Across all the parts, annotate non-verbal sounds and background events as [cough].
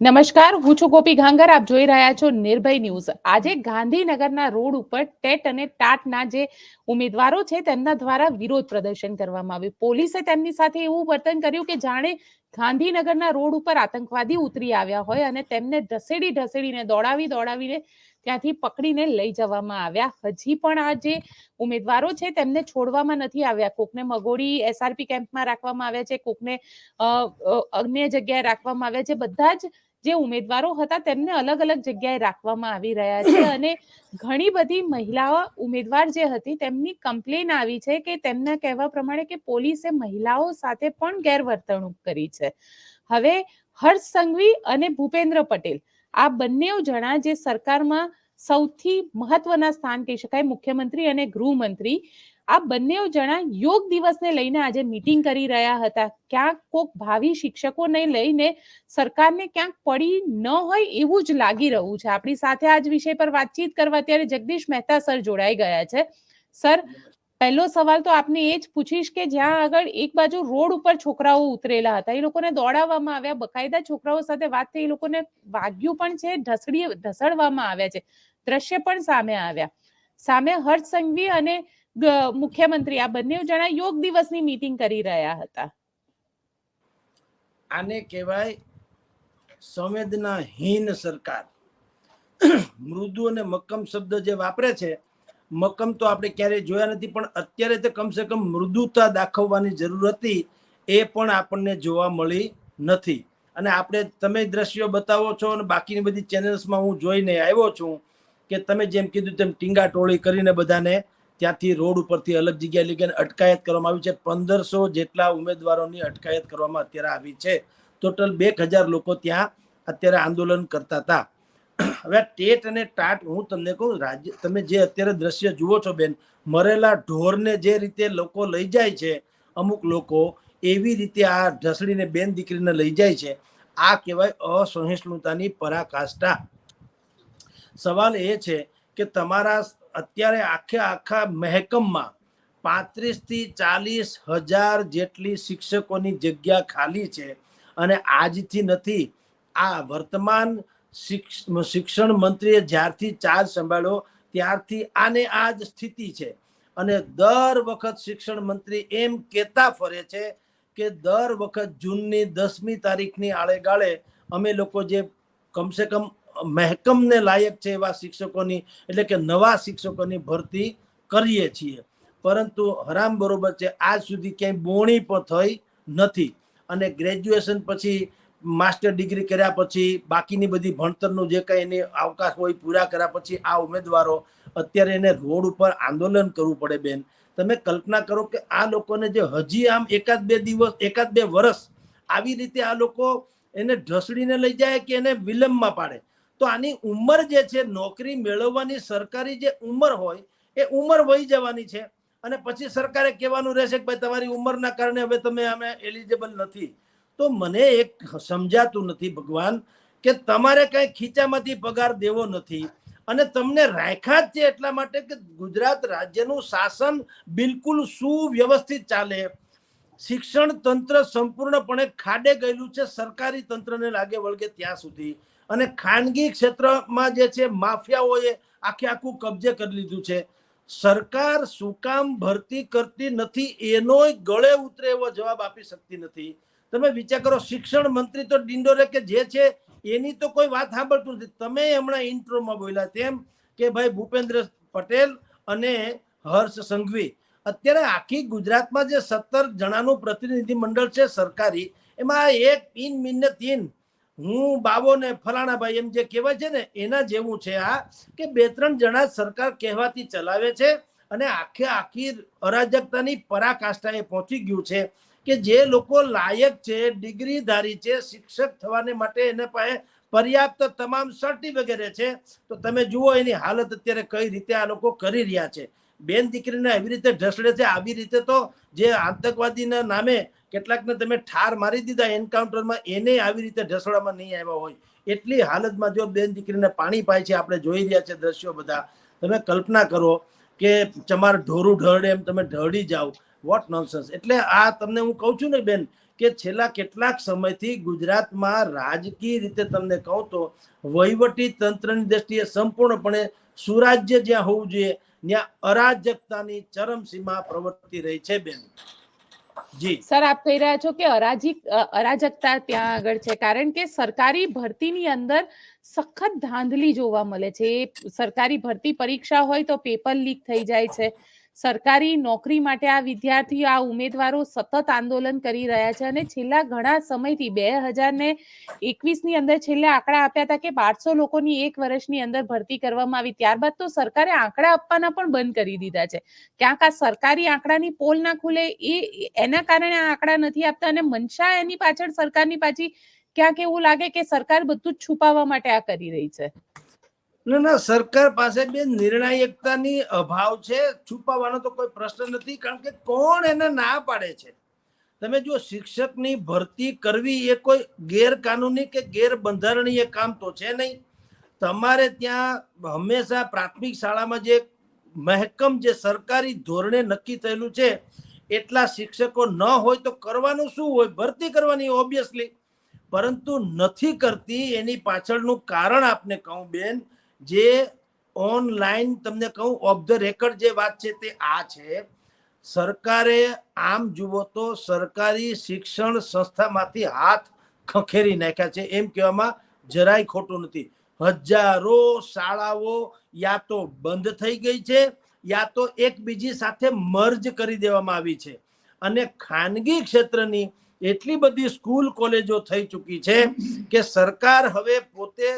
નમસ્કાર, હું છું ગોપી ઘાંગર. આપ જોઈ રહ્યા છો નિર્ભય ન્યૂઝ. આજે ગાંધીનગરના રોડ ઉપર ટેટ અને ટાટના જે ઉમેદવારો છે, તેમના દ્વારા વિરોધ પ્રદર્શન કરવામાં આવ્યું. પોલીસે તેમની સાથે એવું વર્તન કર્યું કે જાણે ગાંધીનગરના રોડ ઉપર આતંકવાદી ઉતરી આવ્યા હોય અને તેમને ઢસેડી ઢસેડીને દોડાવી દોડાવીને ત્યાંથી પકડીને લઈ જવામાં આવ્યા. હજી પણ આ જે ઉમેદવારો છે, તેમને છોડવામાં નથી આવ્યા. કોકને મગોડી એસઆરપી કેમ્પમાં રાખવામાં આવ્યા છે, કોકને અન્ય જગ્યાએ રાખવામાં આવ્યા છે. બધા જ જે ઉમેદવારો હતા તેમને અલગ અલગ જગ્યાએ રાખવામાં આવી રહ્યા છે [coughs] અને ઘણી બધી મહિલાઓ ઉમેદવાર જે હતી તેમની કમ્પ્લેન આવી છે કે તેમના કહેવા પ્રમાણે કે પોલીસે મહિલાઓ સાથે પણ ગેરવર્તણૂક કરી છે. હવે હર્ષ સંઘવી અને ભૂપેન્દ્ર પટેલ આ બંને જણા જે સરકારમાં સૌથી મહત્વના સ્થાન કહી શકાય મુખ્યમંત્રી અને ગૃહમંત્રી આ બંને જણા યોગ દિવસને લઈને આજે મીટિંગ કરી રહ્યા હતા. ક્યાંક કોક ભાવિ શિક્ષકોને લઈને સરકારને ક્યાંક પડી ન હોય એવું જ લાગી રહ્યું છે. આપણી સાથે આજ વિષય પર વાતચીત કરવા અત્યારે જગદીશ મહેતા સર જોડાઈ ગયા છે. સર, પહેલો સવાલ તો આપને એ જ પૂછીશ કે જ્યાં આગળ એક બાજુ રોડ ઉપર છોકરાઓ ઉતરેલા હતા, એ લોકોને દોડાવવામાં આવ્યા, બકાયદા છોકરાઓ સાથે વાત થઈ, એ લોકોને વાગ્યું પણ છે, ઢસડી, ઢસડવામાં આવ્યા છે. દ્રશ્ય પણ સામે આવ્યા. સામે હર્ષ સંઘવી અને મુખ્યમંત્રી આ બંને જણા યોગ દિવસની મીટિંગ કરી રહ્યા હતા. આને કહેવાય સંવેદનાહીન સરકાર. મૃદુ અને મક્કમ શબ્દ જે વાપરે છે, મક્કમ તો આપણે ક્યારેય જોયા નથી, પણ અત્યારે તો કમસે કમ મૃદુતા દાખવવાની જરૂર હતી, એ પણ આપણને જોવા મળી નથી. અને આપણે તમે દ્રશ્યો બતાવો છો અને બાકીની બધી ચેનલ્સમાં હું જોઈને આવ્યો છું, કે તમે જેમ કીધું તેમ ટીંગા ટોળી કરીને બધાને ત્યાંથી રોડ ઉપરથી અલગ જગ્યાએ લઈ ગઈને અટકાયત કરવામાં આવી છે. પંદરસો જેટલા ઉમેદવારોની અટકાયત કરવામાં અત્યારે આવી છે. ટોટલ બે હજાર લોકો ત્યાં અત્યારે આંદોલન કરતા હતા. હવે ટેટ અને ટાટ હું તમને કહું, રાજ્ય તમે જે અત્યારે દ્રશ્ય જુઓ છો બેન, મરેલા ઢોરને જે રીતે લોકો લઈ જાય છે, અમુક લોકો એવી રીતે આ ઢસડીને બેન દીકરીને લઈ જાય છે, આ કહેવાય અસહિષ્ણુતાની પરાકાષ્ઠા. સવાલ એ છે કે તમારા અત્યારે આખે આખા મહેકમમાં પાંત્રીસથી ચાલીસ હજાર જેટલી શિક્ષકોની જગ્યા ખાલી છે અને આજથી નથી, આ વર્તમાન શિક્ષ- શિક્ષણ મંત્રીએ જ્યારથી ચાર્જ સંભાળ્યો ત્યારથી આને આ જ સ્થિતિ છે. અને દર વખત શિક્ષણ મંત્રી એમ કહેતા ફરે છે કે દર વખત જૂનની દસમી તારીખની આળે ગાળે અમે લોકો જે કમસે કમ મહેકમને લાયક છે એવા શિક્ષકોની, એટલે કે નવા શિક્ષકોની ભરતી કરીએ છીએ. પરંતુ હરામ બરોબર છે, આજ સુધી ક્યાંય બોણી પણ થઈ નથી. અને ગ્રેજ્યુએશન પછી, માસ્ટર ડિગ્રી કર્યા પછી, બાકીની બધી ભણતરનું જે કંઈ એની અવકાશ હોય પૂરા કર્યા પછી આ ઉમેદવારો અત્યારે એને રોડ ઉપર આંદોલન કરવું પડે બેન. તમે કલ્પના કરો કે આ લોકોને જે હજી આમ એકાદ બે દિવસ, એકાદ બે વર્ષ આવી રીતે આ લોકો એને ઢસડીને લઈ જાય કે એને વિલંબમાં પાડે. તો આની ઉંમર જે છે, નોકરી મેળવવાની સરકારી જે ઉંમર હોય, એ ઉંમર વહી જવાની છે. અને પછી સરકારે કહેવાનું રહેશે કે ભાઈ તમારી ઉંમરના કારણે હવે તમે અમે એલિજિબલ નથી. તો મને એક સમજાતું નથી ભગવાન કે તમારે કઈ ખીચામાંથી પગાર દેવો નથી. અને તમને રાખ્યા જ છે એટલા માટે કે ગુજરાત રાજ્યનું શાસન બિલકુલ સુવ્યવસ્થિત ચાલે. શિક્ષણ તંત્ર સંપૂર્ણપણે ખાડે ગયેલું છે, સરકારી તંત્રને લાગે વળગે ત્યાં સુધી. અને ખાનગી ક્ષેત્રમાં જે છે, માફિયાઓએ આખે આખું કબજે કરી લીધું છે. સરકાર શું કામ ભરતી કરતી નથી એનો ગળે ઉતરે એવો જવાબ આપી શકતી નથી. તમે વિચાર કરો, શિક્ષણ મંત્રી તો ડિંડોરે કે જે છે, એની તો કોઈ વાત સાંભળતું નથી. તમે હમણાં ઇન્ટ્રોમાં બોલ્યા તેમ કે ભાઈ ભૂપેન્દ્ર પટેલ અને હર્ષ સંઘવી. અત્યારે આખી ગુજરાતમાં જે સત્તર જણાનું પ્રતિનિધિ મંડળ છે સરકારી, એમાં એક ઇન મિન્ય ઇન હું બાબો ને ફલાણા ભાઈ એમ જે કહેવાય છે ને, એના જેવું છે આ કે બે ત્રણ જણા સરકાર કહેવાથી ચલાવે છે અને આખે આખી અરાજકતાની પરાકાષ્ઠાએ પહોંચી ગયું છે કે જે લોકો લાયક છે, ડિગ્રીધારી છે, શિક્ષક થવાને માટે એને પાસે પર્યાપ્ત તમામ સર્ટી વગેરે છે. તો તમે જુઓ એની હાલત અત્યારે કઈ રીતે આ લોકો કરી રહ્યા છે. બેન દીકરીને એવી રીતે ઢસડે છે. આવી રીતે તો જે આતંકવાદીના નામે કેટલાકને તમે ઠાર મારી દીધા એન્કાઉન્ટરમાં, એને આવી રીતે ઢસડવામાં નહીં આવ્યા હોય. એટલી હાલતમાં જો બેન દીકરીને પાણી પાય છે, આપણે જોઈ રહ્યા છે દ્રશ્યો બધા. તમે કલ્પના કરો કે તમારે ઢોરું ઢળે એમ તમે ઢળી જાઓ. વોટ નોનસન્સ એટલે આ તમને હું કહું છું ને બેન, કે છેલ્લા કેટલાક સમયથી ગુજરાતમાં રાજકીય રીતે તમને કહું તો, વહીવટી તંત્રની દ્રષ્ટિએ સંપૂર્ણપણે સુરાજ્ય જ્યાં હોવું જોઈએ, ત્યાં અરાજકતાની ચરમસીમા પ્રવર્તી રહી છે બેન. સર આપ કહી રહ્યા છો કે અરાજી અ, અરાજકતા ત્યાં આગળ છે. કારણ કે સરકારી ભરતીની અંદર સખત ધાંધલી જોવા મળે છે. સરકારી ભરતી પરીક્ષા હોય તો પેપર લીક થઈ જાય છે. સરકારી નોકરી માટે આ વિદ્યાર્થીઓ, આ ઉમેદવારો સતત આંદોલન કરી રહ્યા છે અને છેલ્લા ઘણા સમયથી બે હજાર ને એકવીસની અંદર છેલ્લા આંકડા આપ્યા હતા કે બારસો લોકોની એક વર્ષની અંદર ભરતી કરવામાં આવી. ત્યારબાદ તો સરકારે આંકડા આપવાના પણ બંધ કરી દીધા છે. ક્યાંક આ સરકારી આંકડાની પોલ ના ખુલે એ એના કારણે આ આંકડા નથી આપતા અને મનસા એની પાછળ સરકારની પાછી ક્યાંક એવું લાગે કે સરકાર બધું જ છુપાવવા માટે આ કરી રહી છે. ના ના, સરકાર પાસે બે નિર્ણાયકતાની અભાવ છે. છુપાવવાનો તો કોઈ પ્રશ્ન નથી, કારણ કે કોણ એને ના પાડે છે? તમે જો શિક્ષકની ભરતી કરવી એ કોઈ ગેરકાનૂની કે ગેરબંધારણીય કામ તો છે નહીં. તમારે ત્યાં હંમેશા પ્રાથમિક શાળામાં જે મહેકમ જે સરકારી ધોરણે નક્કી થયેલું છે, એટલા શિક્ષકો ન હોય તો કરવાનું શું હોય? ભરતી કરવાની ઓબ્વિયસલી પરંતુ નથી કરતી, એની પાછળનું કારણ આપને કહું, બેન જે ઓનલાઈન તમને કહું, ઓફ ધ રેકર્ડ જે વાત છે તે આ છે. સરકારે આમ જુઓ તો સરકારી શિક્ષણ સંસ્થામાંથી હાથ ખખેરી નાખ્યા છે. એમ કહેવામાં જરાય ખોટું નથી. હજારો શાળાઓ યા તો બંધ થઈ ગઈ છે, યા તો એકબીજી સાથે મર્જ કરી દેવામાં આવી છે. અને ખાનગી ક્ષેત્રની એટલી બધી સ્કૂલ કોલેજો થઈ ચૂકી છે કે સરકાર હવે પોતે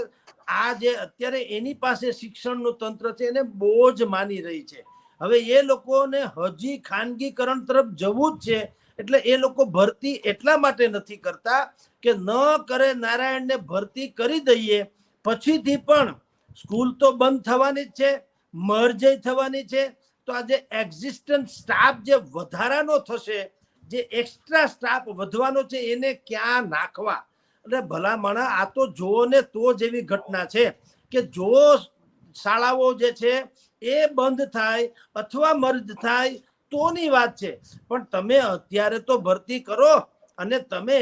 આ જે અત્યારે એની પાસે શિક્ષણનું તંત્ર છે, એને બોજ માની રહી છે. હવે એ લોકોને હજી ખાનગીકરણ તરફ જવું જ છે, એટલે એ લોકો ભરતી એટલા માટે નથી કરતા કે ન કરે નારાયણને ભરતી કરી દઈએ, પછીથી પણ સ્કૂલ તો બંધ થવાની જ છે મરજય થવાની છે. તો આ જે એક્ઝિસ્ટન્ટ સ્ટાફ જે વધારાનો થશે, જે એક્સ્ટ્રા સ્ટાફ વધવાનો છે, એને ક્યાં નાખવા? એટલે ભલામણા આ તો જો ને તો જેવી ઘટના છે કે જો શાળાઓ જે છે એ બંધ થાય અથવા મર્જ થાય તોની વાત છે. પણ તમે અત્યારે તો ભરતી કરો અને તમે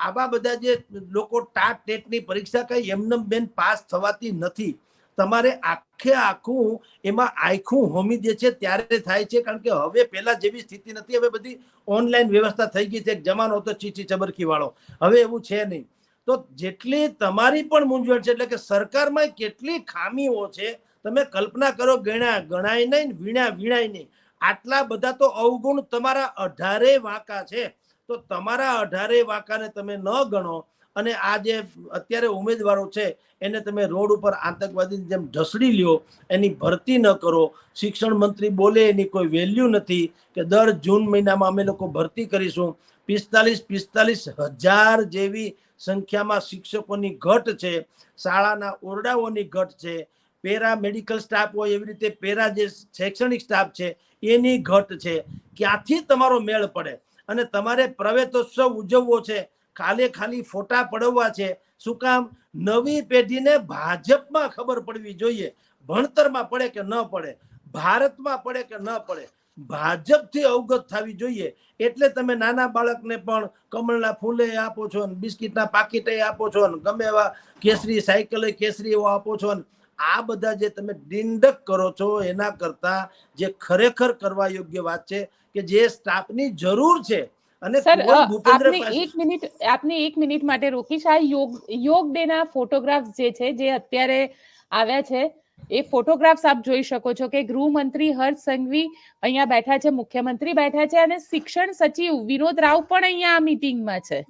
આવા બધા જે લોકો ટાટ ટેટની પરીક્ષા કઈ એમનેમ બેન પાસ થવાતી નથી. તમારે આખે આખું એમાં આખું હોમી દે છે ત્યારે થાય છે કારણ કે હવે પહેલા જેવી સ્થિતિ નથી, હવે બધી ઓનલાઈન વ્યવસ્થા થઈ ગઈ છે. જમાનો હતો ચીચી ચબરકી વાળો. હવે એવું છે નહીં. તો જેટલી તમારી પણ મૂંઝવણ છે, એટલે કે સરકારમાં કેટલી ખામીઓ છે, તમે કલ્પના કરો ગણ્યા ગણાય નહીં વીણ્યા વીણાય નહીં. આટલા બધા તો અવગુણ તમારા અઢારે વાંકા છે. તો તમારા અઢારે વાંકાને તમે ન ગણો અને આ જે અત્યારે ઉમેદવારો છે, એને તમે રોડ ઉપર આતંકવાદીની જેમ ઢસડી લ્યો, એની ભરતી ન કરો. શિક્ષણ મંત્રી બોલે એની કોઈ વેલ્યુ નથી કે દર જૂન મહિનામાં અમે લોકો ભરતી કરીશું. પિસ્તાલીસ પિસ્તાલીસ હજાર જેવી સંખ્યામાં શિક્ષકોની ઘટ છે, શાળાના ઓરડાઓની ઘટ છે, પેરા મેડિકલ સ્ટાફ હોય એવી રીતે પેરા જે શૈક્ષણિક સ્ટાફ છે, એની ઘટ છે. ક્યાંથી તમારો મેળ પડે? અને તમારે પ્રવેતોત્સવ ઉજવવો છે, ખાલે ખાલી ફોટા પડવા છે, શું કામ? નવી પેઢીને ભાજપમાં ખબર પડવી જોઈએ. ભણતરમાં પડે કે ન પડે? ભારતમાં પડે કે ન પડે? ભાજપથી અવગત થવી જોઈએ. એટલે તમે નાના બાળકને પણ કમળના ફૂલે આપો છો ને બિસ્કિટના પાકીટે આપો છો ને ગમે એવા કેસરી સાયકલે કેસરી એવો આપો છો ને આ બધા જે તમે ડિંડક કરો છો એના કરતા જે ખરેખર કરવા યોગ્ય વાત છે કે જે સ્ટાફની જરૂર છે. અને આપને એક મિનિટ આપને એક મિનિટ માટે રોકીશ. આ યોગ યોગ ડે ના ફોટોગ્રાફ્સ જે છે જે અત્યારે આવ્યા છે એ ફોટોગ્રાફ્સ આપ જોઈ શકો છો કે ગૃહમંત્રી હર્ષ સંઘવી અહીંયા બેઠા છે મુખ્યમંત્રી બેઠા છે અને શિક્ષણ સચિવ વિનોદ રાવ પણ અહીંયા આ મીટિંગમાં છે.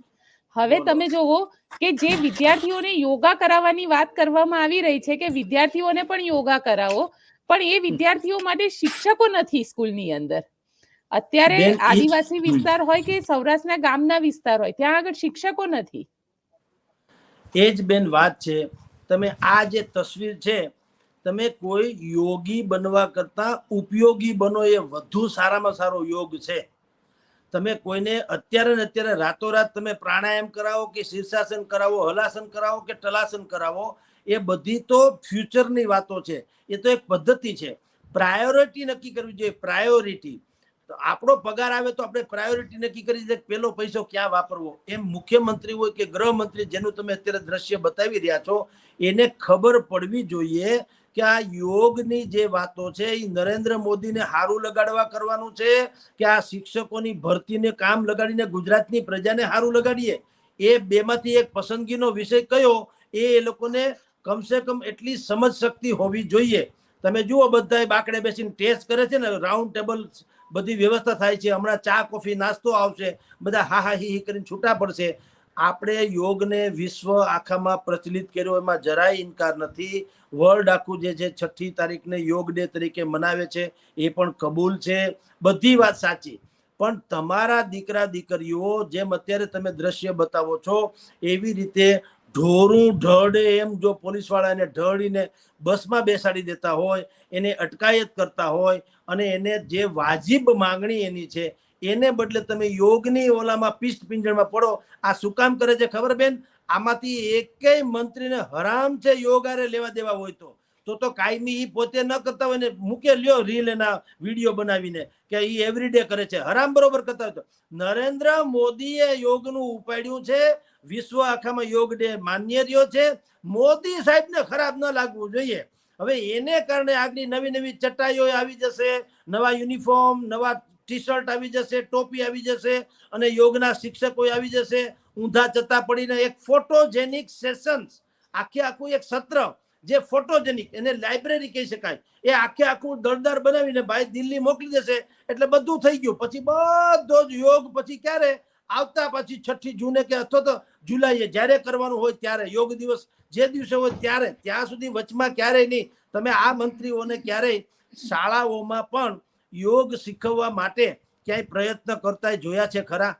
હવે તમે જોવો કે જે વિદ્યાર્થીઓને યોગા કરાવવાની વાત કરવામાં આવી રહી છે કે વિદ્યાર્થીઓને પણ યોગા કરાવો પણ એ વિદ્યાર્થીઓ માટે શિક્ષકો નથી સ્કૂલની અંદર. અત્યારે આદિવાસી વિસ્તાર હોય કે સૌરાષ્ટ્રના ગામના વિસ્તાર હોય ત્યાં આગળ શિક્ષકો નથી. એ જ બેન વાત છે. તમે આ જે તસવીર છે તમે કોઈ યોગી બનવા કરતા ઉપયોગી બનો એ વધુ સારામાં સારો યોગ છે. તમે કોઈને અત્યારે ને અત્યારે રાતોરાત તમે પ્રાણાયામ કરાવો કે શીર્ષાસન કરાવો, હલાસન કરાવો કે ટલાસન કરાવો, એ બધી તો ફ્યુચરની વાતો છે. એ તો એક પદ્ધતિ છે. પ્રાયોરિટી નક્કી કરવી જોઈએ. પ્રાયોરિટી. આપણો પગાર આવે તો આપણે પ્રાયોરિટી નક્કી કરી દે પેલો પૈસો ક્યાં વાપરવો? એમ મુખ્યમંત્રી હોય કે ગૃહમંત્રી જેનું તમે અત્યારે દ્રશ્ય બતાવી રહ્યા છો, એને ખબર પડવી જોઈએ કે આ યોગની જે વાતો છે એ નરેન્દ્ર મોદીને હારું લગાડવા કરવાનું છે? કે આ શિક્ષકોની ભરતીને કામ લગાડીને ગુજરાતની પ્રજાને હારું લગાડીએ? એ બેમાંથી એક પસંદગીનો વિષય કયો? એ લોકોને કમસે કમ એટલી સમજ શક્તિ હોવી જોઈએ. તમે જુઓ બધા બાકડે બેસીને ટેસ્ટ કરે છે ને રાઉન્ડ ટેબલ બધી વ્યવસ્થા થાય છે. હમણાં ચા, કોફી, નાસ્તો આવશે. બધા હા હા, હી હી કરીને છૂટા પડશે. આપણે યોગને વિશ્વ આખામાં પ્રચલિત કર્યો, એમાં જરાય ઇનકાર નથી. વર્લ્ડ આખું જે છે, છઠ્ઠી તારીખને યોગ ડે તરીકે મનાવે છે, એ પણ કબૂલ છે. બધી વાત સાચી. પણ તમારા દીકરા, દીકરીઓ, જેમ અત્યારે તમે દ્રશ્ય બતાવો છો, એવી રીતે ઢોરું, ઢળે એમ જો પોલીસવાળા એને ઢળીને બસમાં બેસાડી દેતા હોય, એને અટકાયત કરતા હોય અને એને જે વાજિબ માંગણી એની છે, એને બદલે તમે યોગની ઓલામાં પિસ્ટ પિંજરમાં પડો, આ શું કામ કરે છે ખબર બેન? આમાંથી એકેય મંત્રીને હરામ છે યોગારે લેવા દેવા હોય તો. તો તો કાયમી એ પોતે ન કરતા હોય ને મૂકે લ્યો રીલ એના વીડિયો બનાવીને કે એ એવરીડે કરે છે. હરામ બરોબર કરતા હોય તો. નરેન્દ્ર મોદીએ યોગનું ઉપાડ્યું છે વિશ્વ આખામાં યોગ ડે માન્ય રહ્યો છે. મોદી સાહેબને ખરાબ ન લાગવું જોઈએ. હવે એને કારણે આગળ નવી નવી ચટાઈઓ આવી જશે. નવા યુનિફોર્મ, નવા ટી શર્ટ આવી જશે, ટોપી આવી જશે અને યોગના શિક્ષકો આવી જશે. ઊંધા ચત્તા પડીને એક ફોટોજેનિક સેશન્સ, આખે આખું એક સત્ર, જે ફોટોજેનિક એને લાઇબ્રેરી કહી શકાય, એ આખે આખું દરદાર બનાવીને ભાઈ દિલ્હી મોકલી દેશે. એટલે બધું થઈ ગયું. પછી બધો જ યોગ પછી ક્યારે? આવતા પછી છઠ્ઠી જૂને કે અથવા તો જુલાઈએ જ્યારે કરવાનું હોય ત્યારે, યોગ દિવસ જે દિવસે હોય ત્યારે, ત્યાં સુધી વચમાં ક્યારેય નહીં. તમે આ મંત્રીઓને ક્યારેય શાળાઓમાં પણ યોગ શીખવવા માટે ક્યાંય પ્રયત્ન કરતા જોયા છે ખરા?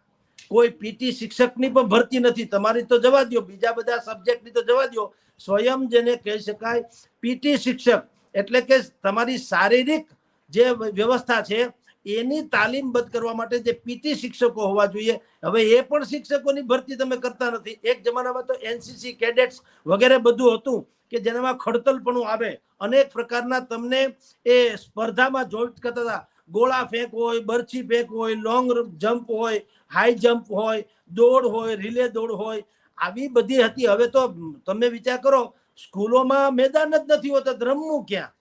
કોઈ પીટી શિક્ષકની પણ ભરતી નથી. તમારી તો જવા દો બીજા બધા સબ્જેક્ટની તો જવા દો સ્વયં જેને કહી શકાય પીટી શિક્ષક એટલે કે તમારી શારીરિક જે વ્યવસ્થા છે એની તાલીમબદ્ધ કરવા માટે જે પીટી શિક્ષકો હોવા જોઈએ. હવે એ પણ શિક્ષકોની ભરતી તમે કરતા નથી. એક જમાનામાં તો એનસીસી કેડેટ્સ વગેરે બધું હતું કે જેનામાં ખડતલપણું આવે. અનેક પ્રકારના તમને એ સ્પર્ધામાં જોઈન્ટ કરતા હતા. ગોળા ફેંક હોય, બરછી ફેંક હોય, લોંગ જમ્પ હોય, હાઈ જમ્પ હોય, દોડ હોય, રિલે દોડ હોય. આવી બધી હતી. હવે તો તમે વિચાર કરો, સ્કૂલોમાં મેદાન જ નથી હોતા. રમવું ક્યાં?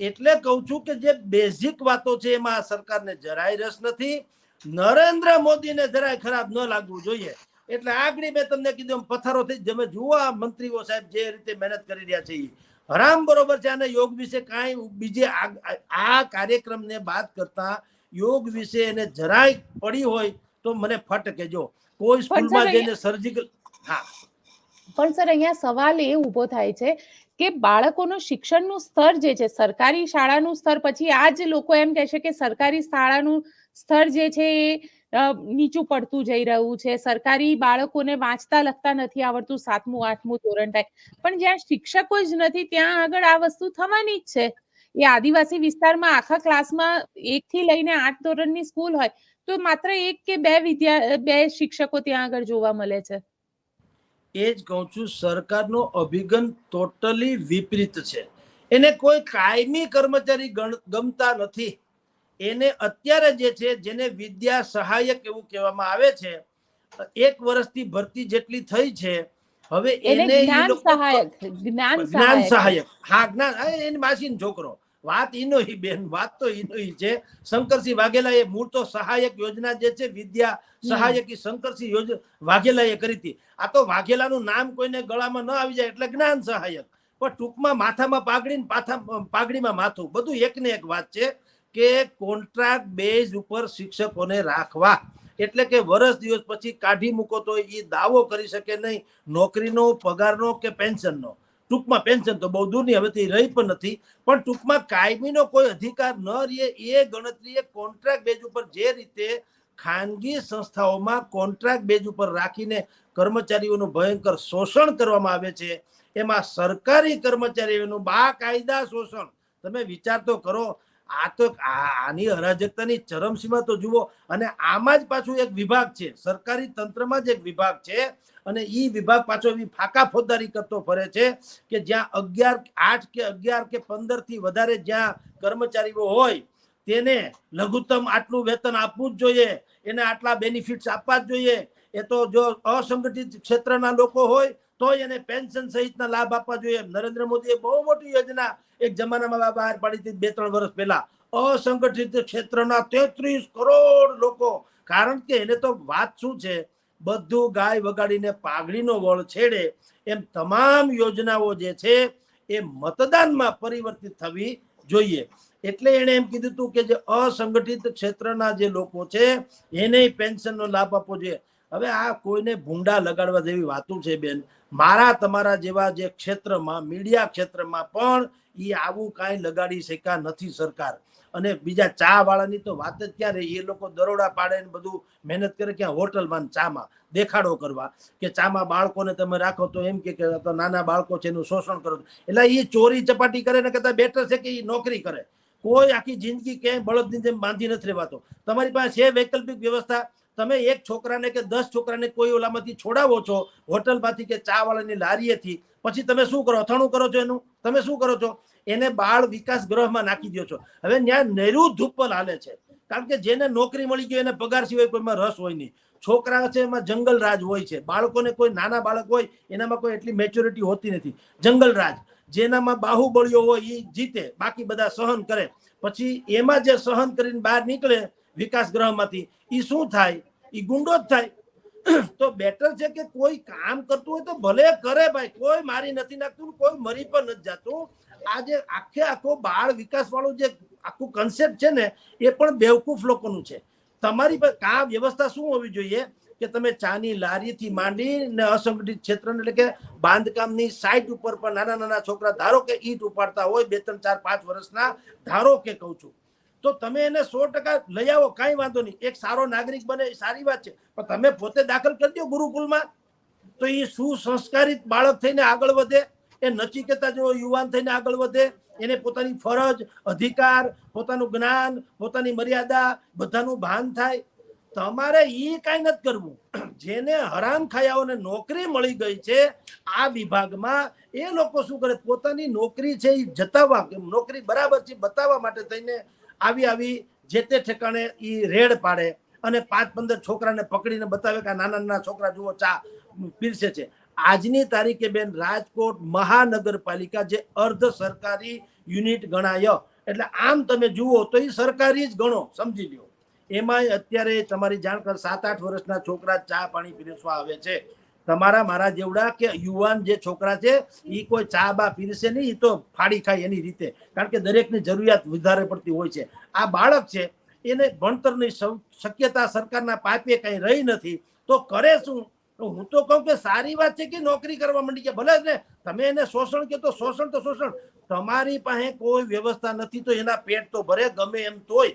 એટલે કહું છું કે જે બેઝિક વાતો છે એમાં આ સરકારને જરાય રસ નથી. નરેન્દ્ર મોદીને જરાય ખરાબ ન લાગવું જોઈએ. એટલે આગળ મેં તમને કીધું એમ પથ્થરો થઈ તમે જુઓ આ મંત્રીઓ સાહેબ જે રીતે મહેનત કરી રહ્યા છે એ હરામ બરોબર છે અને યોગ વિશે કાંઈ બીજે આ- કાર્યક્રમને બાદ કરતા યોગ વિશે એને જરાય પડી હોય તો મને ફટ કેજો કોઈ સ્કૂલમાં જઈને સર્જિકલ હા. પણ સર અહીંયા સવાલ એ ઊભો થાય છે કે બાળકોનું શિક્ષણનું સ્તર જે છે, સરકારી શાળાનું સ્તર, પછી આ જ લોકો એમ કહે છે કે સરકારી શાળાનું સ્તર જે છે એ નીચું પડતું જઈ રહ્યું છે. સરકારી બાળકોને વાંચતા, લખતા નથી આવડતું સાતમું, આઠમું ધોરણ થાય. પણ જ્યાં શિક્ષકો જ નથી, ત્યાં આગળ આ વસ્તુ થવાની જ છે. એ આદિવાસી વિસ્તારમાં આખા ક્લાસમાં એક થી લઈને આઠ ધોરણની સ્કૂલ હોય, તો માત્ર એક કે બે વિદ્યા, બે શિક્ષકો ત્યાં આગળ જોવા મળે છે. એ જ કહું છું સરકારનો અભિગમ ટોટલી વિપરીત છે. એને કોઈ કાયમી કર્મચારી ગમતા નથી. એને અત્યારે જે છે જેને વિદ્યા સહાયક એવું કહેવામાં આવે છે એક વર્ષથી ભરતી જેટલી થઈ છે હવે એને જ્ઞાન સહાયક જ્ઞાન સહાયક. હા જ્ઞાન એની માસીનો છોકરો. વાત ઈનો ઈ બેન, વાત તો ઈનો ઈ છે. શંકરસિંહ વાઘેલા એ મૂળ તો સહાયક યોજના જે છે, વિદ્યા સહાયક ઈ શંકરસિંહ યોજના વાઘેલા એ કરી હતી. આ તો વાઘેલાનું નામ કોઈને ગળામાં ન આવી જાય એટલે જ્ઞાન સહાયક. પણ ટૂંકમાં માથામાં પાઘડી ને પાથા પાઘડીમાં માથું. બધું એક ને એક વાત છે કે કોન્ટ્રાક્ટ બેઝ ઉપર શિક્ષકોને રાખવા. એટલે કે વર્ષ દિવસ પછી કાઢી મૂકો તો એ દાવો કરી શકે નહીં. નોકરીનો, પગારનો કે પેન્શનનો. ટૂંકમાં પેન્શન તો બહુ દૂરની, હવેથી રહી પણ નથી. પણ ટૂંકમાં કાયમીનો કોઈ અધિકાર ન રહે એ ગણતરી એ કોન્ટ્રાક્ટ બેઝ ઉપર જે રીતે ખાનગી સંસ્થાઓમાં કોન્ટ્રાક્ટ બેઝ ઉપર રાખીને કર્મચારીઓનું ભયંકર શોષણ કરવામાં આવે છે, એમાં સરકારી કર્મચારીઓનું બાકાયદા શોષણ. તમે વિચાર તો કરો, આ તો આની અરાજકતાની ચરમસીમા તો જુઓ. અને આમાં જ પાછું એક વિભાગ છે, સરકારી તંત્રમાં જ એક વિભાગ છે અને એ વિભાગ પાછો એવી ફાકા ફોજદારી કરતો ફરે છે કે જ્યાં અગિયાર, આઠ કે અગિયાર કે પંદરથી વધારે જ્યાં કર્મચારીઓ હોય, તેને લઘુત્તમ આટલું વેતન આપવું જ જોઈએ, એને આટલા બેનિફિટ્સ આપવા જ જોઈએ. એ તો જો અસંગઠિત ક્ષેત્રના લોકો હોય તો એને પેન્શન સહિતના લાભ આપવા જોઈએ. નરેન્દ્ર મોદીએ બહુ મોટી યોજના એક જમાનામાં બહાર પાડી હતી બે ત્રણ વર્ષ પહેલા. અસંગઠિત ક્ષેત્રના તેત્રીસ કરોડ લોકો. કારણ કે એને તો વાત શું છે? બધું ગાય વગાડીને પાઘડીનો વળ છેડે એમ તમામ યોજનાઓ જે છે એ મતદાનમાં પરિવર્તિત થવી જોઈએ. એટલે એણે એમ કીધું હતું કે જે અસંગઠિત ક્ષેત્રના જે લોકો છે, એને પેન્શનનો લાભ આપવો જોઈએ. હવે આ કોઈને ભૂંડા લગાડવા જેવી વાતો છે બેન. મારા તમારા જેવા જે ક્ષેત્રમાં, મીડિયા ક્ષેત્રમાં પણ એ આવું કાંઈ લગાડી શક્યા નથી સરકાર. અને બીજા ચા વાળાની તો વાત જ ક્યાં રહી? એ લોકો દરોડા પાડે ને બધું મહેનત કરે ક્યાં? હોટલમાં ચામાં. દેખાડો કરવા કે ચામાં બાળકોને તમે રાખો તો એમ કે નાના બાળકો છે એનું શોષણ કરો. એટલે એ ચોરી ચપાટી કરે ને કરતા બેટર છે કે એ નોકરી કરે? કોઈ આખી જિંદગી ક્યાંય બળદની જેમ બાંધી નથી રહેવાતો. તમારી પાસે છે વૈકલ્પિક વ્યવસ્થા? તમે એક છોકરાને કે દસ છોકરાને કોઈ ઓલામાંથી છોડાવો છો, હોટલમાંથી કે ચા વાળાની લારીએથી, પછી તમે શું કરો? અથાણું કરો છો એનું? તમે શું કરો છો? એને બાળ વિકાસ ગ્રહમાં નાખી દો છો. હવે ત્યાં નેરું ધુપ્પલ હાલે છે. કારણ કે જેને નોકરી મળી ગઈ એને પગાર સિવાય કોઈમાં રસ હોય નહીં. છોકરા છે એમાં જંગલ રાજ હોય છે. બાળકોને કોઈ નાના બાળક હોય, એનામાં કોઈ એટલી મેચ્યોરિટી હોતી નથી. જંગલ રાજ. જેનામાં બાહુબળીઓ હોય એ જીતે, બાકી બધા સહન કરે. પછી એમાં જે સહન કરીને બહાર નીકળે વિકાસ ગ્રહમાંથી એ શું થાય? એ ગુંડો જ થાય. [clears throat] તો બેટર છે કે કોઈ કામ કરતું હોય તો ભલે કરે ભાઈ, કોઈ મારી નથી નાખતું કોઈ મરી પણ નથી જતું. આ જે આખે આખો બાળ વિકાસ વાળું જે આખું કન્સેપ્ટ છે ને, એ પણ બેવકૂફ લોકોનું છે. તમારી પાસે કા વ્યવસ્થા શું હોવી જોઈએ? કે તમે ચાની લારીથી માંડી ને અસંગઠિત ક્ષેત્ર એટલે કે બાંધકામની સાઇટ ઉપર પણ નાના નાના છોકરા, ધારો કે ઈટ ઉપાડતા હોય, બે, ત્રણ, ચાર, પાંચ વર્ષના, ધારો કે કહું છું. તો તમે એને સો ટકા લઈ આવો, કાંઈ વાંધો નહીં. એક સારો નાગરિક બને, એ સારી વાત છે. પણ તમે પોતે દાખલ કરી દો ગુરુકુલમાં. તો એ સુસંસ્કારિત બાળક થઈને આગળ વધે. એ નચિકેતા જેવો યુવાન થઈને આગળ વધે. એને પોતાની ફરજ, અધિકાર, પોતાનું જ્ઞાન, પોતાની મર્યાદા બધાનું ભાન થાય. તમારે એ કાંઈ નથી કરવું. જેને હરામ ખાયાઓને નોકરી મળી ગઈ છે, આ વિભાગમાં એ લોકો શું કરે? પોતાની નોકરી છે એ જતાવવા નોકરી બરાબર છે, બતાવવા માટે થઈને આવી આવી જે તે ઠેકાણે એ રેડ પાડે અને પાંચ પંદર છોકરાને પકડીને બતાવે કે નાના નાના છોકરા જુઓ, ચા પીરસે છે. આજની તારીખે બેન રાજકોટ મહાનગરપાલિકા જે અર્ધ સરકારી યુનિટ ગણાય. એટલે આમ તમે જુઓ તો એ સરકારી જ ગણો, સમજી લ્યો. એમાંય અત્યારે તમારી જાણકાર સાત આઠ વર્ષના છોકરા ચા પાણી પીરસવા આવે છે. તમારા મારા જેવડા કે યુવાન જે છોકરા છે એ કોઈ ચા બા પીરશે નહીં એ તો ફાડી ખાય એની રીતે. કારણ કે દરેકની જરૂરિયાત વધારે પડતી હોય છે. આ બાળક છે, એને ભણતરની શક્યતા સરકારના પાપે કઈ રહી નથી. તો કરે શું? હું તો કહું કે સારી વાત છે કે નોકરી કરવા માંડી કે ભલે ને, તમે એને શોષણ કે તો શોષણ તો શોષણ. તમારી પાસે કોઈ વ્યવસ્થા નથી તો એના પેટ તો ભરે, ગમે એમ તોય.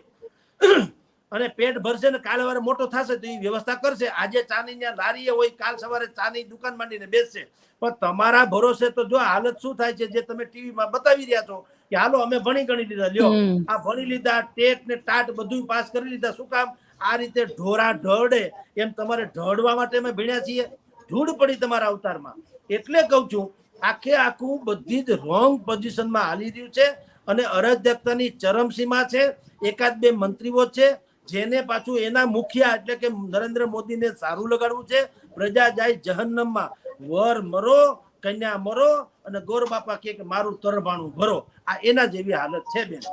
અને પેટ ભરશે ને કાલે વારે મોટો થશે તો એ વ્યવસ્થા કરશે. આજે ચાની ત્યાં લારીએ હોય કાલ સવારે ચાની દુકાન માંડીને બેસશે. પણ તમારા ભરોસે તો જો હાલત શું થાય છે જે તમે ટીવીમાં બતાવી રહ્યા છો કે હાલો અમે ભણી ગણી લીધા. લ્યો આ ભણી લીધા ટેટ ને ટાટ બધું પાસ કરી લીધા. શું કામ? આ રીતે ઢોરા ઢળે એમ તમારે ઢળવા માટે અમે ભણ્યા છીએ. ધૂળ પડી તમારા અવતારમાં. એટલે કહું છું આખે આખું બધી જ રોંગ પોઝિશનમાં હાલી રહ્યું છે અને અરાજકતાની ચરમસીમા છે. એકાદ બે મંત્રીઓ છે જેને પાછું એના મુખિયા એટલે કે નરેન્દ્ર મોદીને સારું લગાડવું છે, પ્રજા જાય જહન્નમમાં. વર મરો, કન્યા મરો અને ગોર બાપા કે મારું તરભાણું ભરો. આ એના જેવી હાલત છે બેન.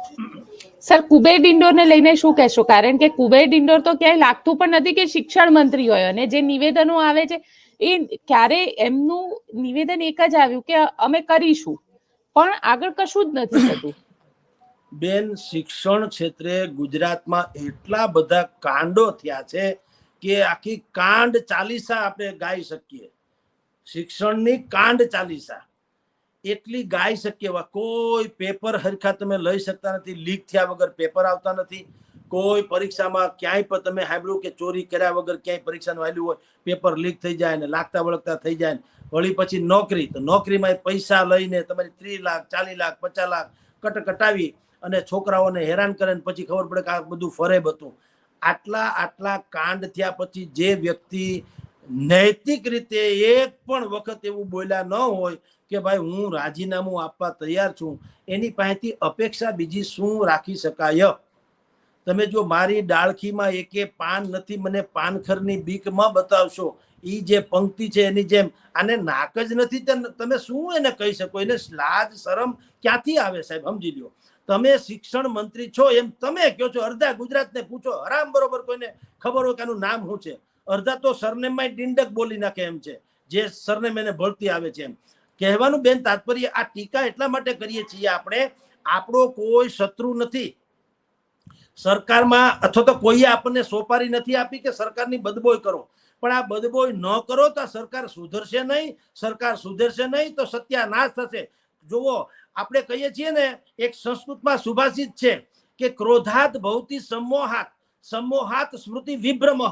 સર, કુબેર ડિંડોરને લઈને શું કહેશો? કારણ કે કુબેર ડિંડોર તો ક્યાંય લાગતું પણ નથી કે શિક્ષણ મંત્રી હોય અને જે નિવેદનો આવે છે, એ ક્યારે એમનું નિવેદન એક જ આવ્યું કે અમે કરીશું. પણ આગળ કશું જ નથી થતું. બેન, શિક્ષણ ક્ષેત્રે ગુજરાતમાં એટલા બધા કાંડો થયા છે કે આખી કાંડ ચાલીસા આપણે ગાઈ શકીએ. શિક્ષણની કાંડ ચાલીસા. એટલી ગાઈ શકીએ. કોઈ પેપર હરખા તમે લઈ શકતા નથી, લીક થયા વગર પેપર આવતા નથી. કોઈ પરીક્ષામાં ક્યાંય પણ તમે સાંભળ્યું કે ચોરી કર્યા વગર ક્યાંય પરીક્ષાનું વાલ્યું હોય, પેપર લીક થઈ જાય ને લાગતા વળગતા થઈ જાય ને, વળી પછી નોકરી, તો નોકરીમાં પૈસા લઈને તમારી ત્રીસ લાખ, ચાલીસ લાખ, પચાસ લાખ કટ કટાવી અને છોકરાઓને હેરાન કરે ને પછી ખબર પડે કે આ બધું ફરેબ હતું. આટલા આટલા કાંડ થયા પછી જે વ્યક્તિ નૈતિક રીતે એક પણ વખત એવું બોલ્યા ન હોય કે ભાઈ હું રાજીનામું આપવા તૈયાર છું, એની પાસેથી અપેક્ષા બીજી શું રાખી શકાય? તમે જો મારી ડાળખીમાં એકે પાન નથી, મને પાનખરની બીકમાં બતાવશો. એ જે પંક્તિ છે એની જેમ. આને નાક જ નથી તમે શું એને કહી શકો? એને લાજ, શરમ ક્યાંથી આવે સાહેબ? સમજી લ્યો. તમે શિક્ષણ મંત્રી છો એમ તમે કહો છો. અડધા ગુજરાતને પૂછો. હરામ બરોબર કોઈને ખબર હોય કે આનું નામ શું છે? અડધા તો સરનેમમાં ડિંડક બોલી નાખે એમ છે, જે સરનેમ એને ભળતી આવે છે એમ. કહેવાનું બેન તાત્પર્ય, આ ટીકા એટલા માટે કરીએ છીએ આપણે, આપણો કોઈ શત્રુ નથી. સરકારમાં અથવા તો કોઈએ આપણને સોપારી નથી આપી કે સરકારની બદબોય કરો. પણ આ બદબોય ન કરો તો સરકાર સુધરશે નહીં. સરકાર સુધરશે નહીં તો સત્યાનાશ થશે. જુઓ આપણે કહીએ છીએ ને, એક સંસ્કૃતમાં સુભાષિત છે કે ક્રોધાત ભૌતિ સમોહાત સમોહાત સ્મૃતિ વિભ્રમહ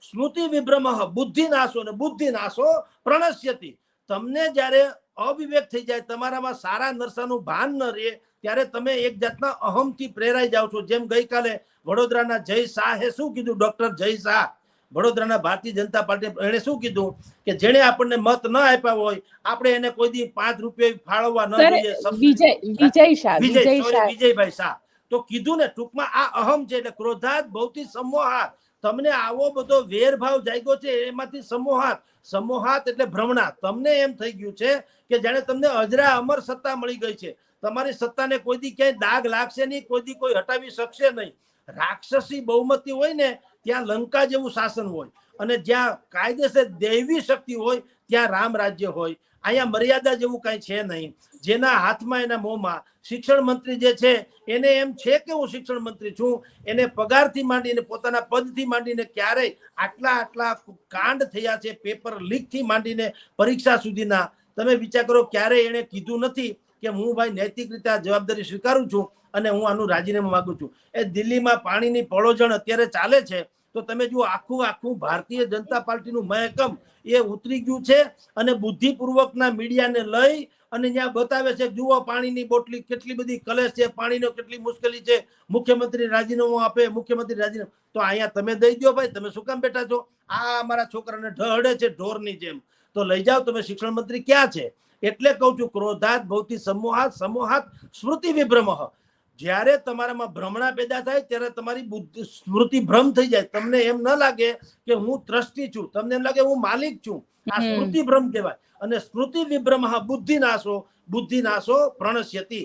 સ્મૃતિ વિભ્રમહ બુદ્ધિ નાશો ને બુદ્ધિ નાશો પ્રણશ્યતિ. તમને જ્યારે અવિવેક થઈ જાય, તમારામાં સારા નરસાનું ભાન ન રહે, ત્યારે તમે એક જાતના અહમથી પ્રેરાઈ જાઓ છો. જેમ ગઈકાલે વડોદરાના જય શાહે શું કીધું? ડોક્ટર જય શાહ. વડોદરાના ભારતીય જનતા પાર્ટી એણે શું કીધું? કે જેણે આપણને મત ન આપ્યા હોય આપણે એને કોઈ દી પાંચ રૂપિયા ફાળવવા ન જોઈએ વિજય વિજય શાહ વિજય વિજય sorry, શાહ વિજયભાઈ શાહ. તો કીધું ને ટૂંકમાં આ અહમ છે એટલે ક્રોધાત ભૌતિક સમોહાત તમને આવો બધો વેરભાવ જાગ્યો છે એમાંથી સમોહાત સમોહાત એટલે ભ્રમણા તમને એમ થઈ ગયું છે કે જાણે તમને અજરા અમર સત્તા મળી ગઈ છે. તમારી સત્તાને કોઈ દી ક્યાંય દાગ લાગશે નહીં કોઈ દી કોઈ હટાવી શકશે નહીં. રાક્ષસી બહુમતી હોય ને ત્યાં લંકા જેવું શાસન હોય અને જ્યાં કાયદેસર દૈવી શક્તિ હોય, ત્યાં રામ રાજ્ય હોય. અહીંયા મર્યાદા જેવું કાંઈ છે નહીં. જેના હાથમાં, એના મોંમાં શિક્ષણ મંત્રી જે છે, એને એમ છે કે હું શિક્ષણ મંત્રી છું, એને પગારથી માંડીને, પોતાના પદથી માંડીને ક્યારેય આટલા આટલા કાંડ થયા છે, પેપર લીકથી માંડીને પરીક્ષા સુધીના. તમે વિચાર કરો, ક્યારેય એણે કીધું નથી કે હું ભાઈ નૈતિક રીતે જવાબદારી સ્વીકારું છું. અને હું આનું રાજીનામું માગું છું. એ દિલ્હીમાં પાણીની પળોજણ અત્યારે ચાલે છે, તો તમે જુઓ આખું આખું ભારતીય જનતા પાર્ટીનું મહેકમ એ ઉતરી ગયું છે અને બુદ્ધિપૂર્વકના મીડિયાને લઈ અને ત્યાં બતાવે છે, જુઓ પાણીની બોટલી કેટલી બધી કલેશ છે, પાણીનો કેટલી મુશ્કેલી છે, મુખ્યમંત્રી રાજીનામું આપે, મુખ્યમંત્રી રાજીનામું. તો અહીંયા તમે દઈ દો ભાઈ, તમે શું કામ બેઠા છો? આ અમારા છોકરાને ઢહડે છે ઢોરની જેમ. તો લઈ જાઓ, તમે શિક્ષણ મંત્રી ક્યાં છે? એટલે કહું છું, ક્રોધાત ભૌતિ સમૂહાત સમૂહાત સ્મૃતિ વિભ્રમ. જ્યારે તમારામાં ભ્રમણા પેદા થાય ત્યારે તમારી બુદ્ધિ સ્મૃતિ ભ્રમ થઈ જાય. તમને એમ ન લાગે કે હું ટ્રસ્ટી છું. તમને એમ લાગે હું માલિક છું. આ સ્મૃતિ ભ્રમ કહેવાય. અને સ્મૃતિ વિભ્રમ બુદ્ધિ નાશો. બુદ્ધિ નાશો પ્રણશ્યતિ.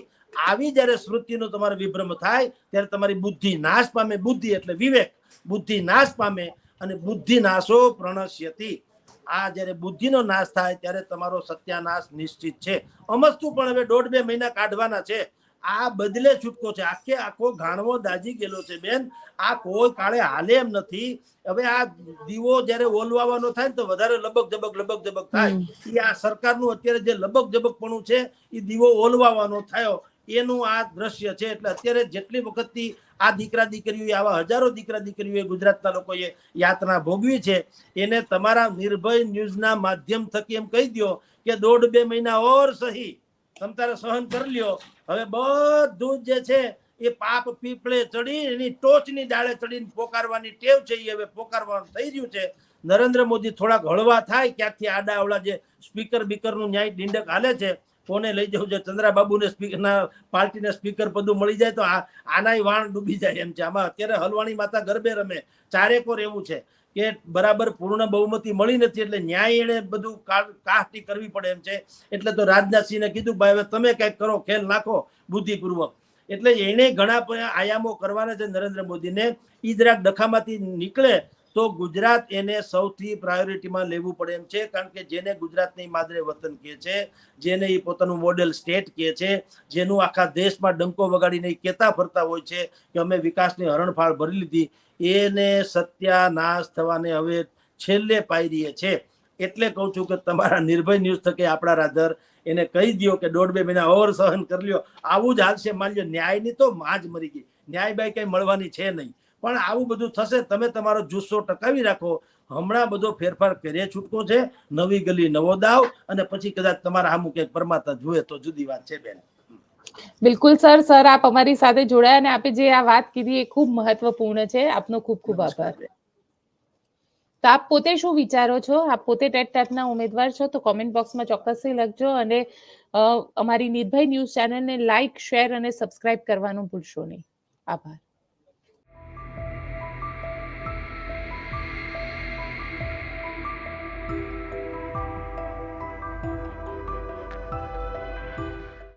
આવી જ્યારે સ્મૃતિનો તમારો વિભ્રમ થાય ત્યારે તમારી બુદ્ધિ નાશ પામે. બુદ્ધિ એટલે વિવેક. બુદ્ધિ નાશ પામે અને બુદ્ધિ નાશો પ્રણશ્યતિ. આ જ્યારે બુદ્ધિનો નાશ થાય ત્યારે તમારો સત્યાનાશ નિશ્ચિત છે. અમસ્તુ પણ હવે દોઢ બે મહિના કાઢવાના છે. આ બદલે છૂટકો છે. આખે આખો ગાણવો દાજી ગયેલો છે. બેન આ કોઈ કાળે હાલે એમ નથી. હવે આ દીવો જ્યારે ઓલવાનો થાય ને તો વધારે લબક જબક લબક જબક થાય. એ આ સરકારનું અત્યારે જે લબક જબકપણું છે એ દીવો ઓલવાવાનો થયો. એનું આ દ્રશ્ય છે. એટલે અત્યારે જેટલી વખતથી આ દીકરા દીકરીઓએ આવા હજારો દીકરા દીકરીઓએ ગુજરાતના લોકોએ યાતના ભોગવી છે એને તમારા નિર્ભય ન્યૂઝના માધ્યમ થકી એમ કહી દો કે દોઢ બે મહિના ઓર સહી. તમ તારે સહન કરી લ્યો. હવે બધું જે છે, એ પાપ પીપળે ચડી, એની ટોચની ડાળે ચડીને પોકારવાની ટેવ છે, એ હવે પોકારવાનું થઈ રહ્યું છે. નરેન્દ્ર મોદી થોડાક હળવા થાય, ક્યાંકથી આડા અવળા જે સ્પીકર બીકરનું ન્યાય ડીંડક હાલે છે કોને લઈ જવું છે, ચંદ્રાબાબુને સ્પીકરના પાર્ટીને સ્પીકર પદું મળી જાય તો આનાય વાણ ડૂબી જાય એમ છે. આમાં અત્યારે હલવાણી માતા ગરબે રમે. ચારેકોર એવું છે. કે બરાબર પૂર્ણ બહુમતી મળી નથી એટલે ન્યાય એને બધું કાહટી કરવી પડે એમ છે. એટલે તો રાજનાથસિંહને કીધું, ભાઈ, હવે તમે કંઈક કરો ખેલ નાખો બુદ્ધિપૂર્વક. એટલે એને ઘણા આયામો કરવાના છે નરેન્દ્ર મોદીને. એ જરાક ડખામાંથી નીકળે તો ગુજરાત એને સૌથી પ્રાયોરિટીમાં લેવું પડે એમ છે, કારણ કે જેને ગુજરાતની માદરે વતન કહે છે, જેને એ પોતાનું મોડેલ સ્ટેટ કહે છે, જેનું આખા દેશમાં ડંકો વગાડીને કહેતા ફરતા હોય છે કે અમે વિકાસની હરણફાળ ભરી લીધી, એને સત્યાનાશ થવાને હવે છેલ્લે પાયરીએ છે. એટલે કહું છું કે તમારા નિર્ભય ન્યૂઝ થકે આપણા રાધર એને કહી દો કે દોઢ બે મહિના ઓવર સહન કરી લ્યો. આવું જ હાલશે માન લ્યો, ન્યાયની તો માં જ મરી ગઈ. ન્યાય બાય કઈ મળવાની છે નહીં. પણ આવું બધું થશે તમે તમારો જુસ્સો ટકાવી રાખો. હમણાં બધો ફેરફાર કરીએ છૂટકો છે નવી ગલી નવો દાવ અને પછી કદાચ તમારા આમું કંઈક પરમાતા જુએ તો જુદી વાત છે બેન. બિલકુલ સર સર આપ અમારી સાથે જોડાયા અને આપે જે આ વાત કીધી એ ખૂબ મહત્વપૂર્ણ છે. આપનો ખૂબ ખૂબ આભાર. તો આપ પોતે શું વિચારો છો? આપ પોતે ટેટ ટેટના ઉમેદવાર છો તો કોમેન્ટ બોક્સમાં ચોક્કસથી લખજો અને અમારી નિર્ભય ન્યૂઝ ચેનલને લાઇક શેર અને સબસ્ક્રાઇબ કરવાનું ભૂલશો નહીં. આભાર.